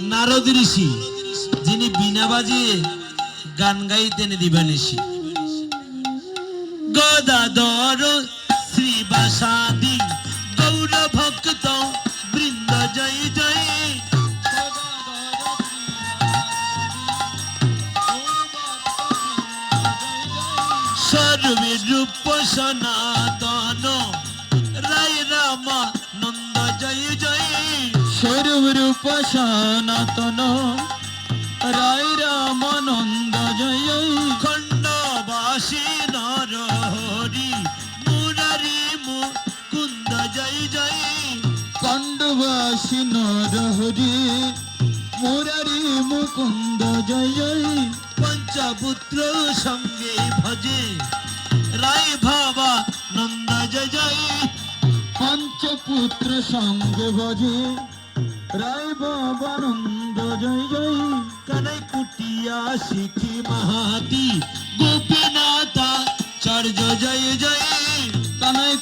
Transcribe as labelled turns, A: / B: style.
A: নারদ ঋষি, যিনি বিনা বাজিয়ে গান গাইতেন দিবানিশি গদাধর শ্রীবাসাদি গৌর ভক্ত, বৃন্দ জয় জয়। সর্বে রূপ সনাতন।
B: স্বরূপ সনাতন রায় রামানন্দ জয়।
A: খণ্ডবাসী নর হরি। মুরারি মুকুন্দ জয় জয়।
B: পাণ্ডবাসী নর হরি। মুরারি মুকুন্দ জয় জয়।
A: পঞ্চপুত্র সঙ্গে ভজে। রায় ভাবা নন্দ জয় জয়।
B: পঞ্চপুত্র সঙ্গে ভজে। নন্দ জয় জয়।
A: কানাই কুটিয়া শিখি মাহাতি। গোপীনাথা চার্য জয় জয়। কানাই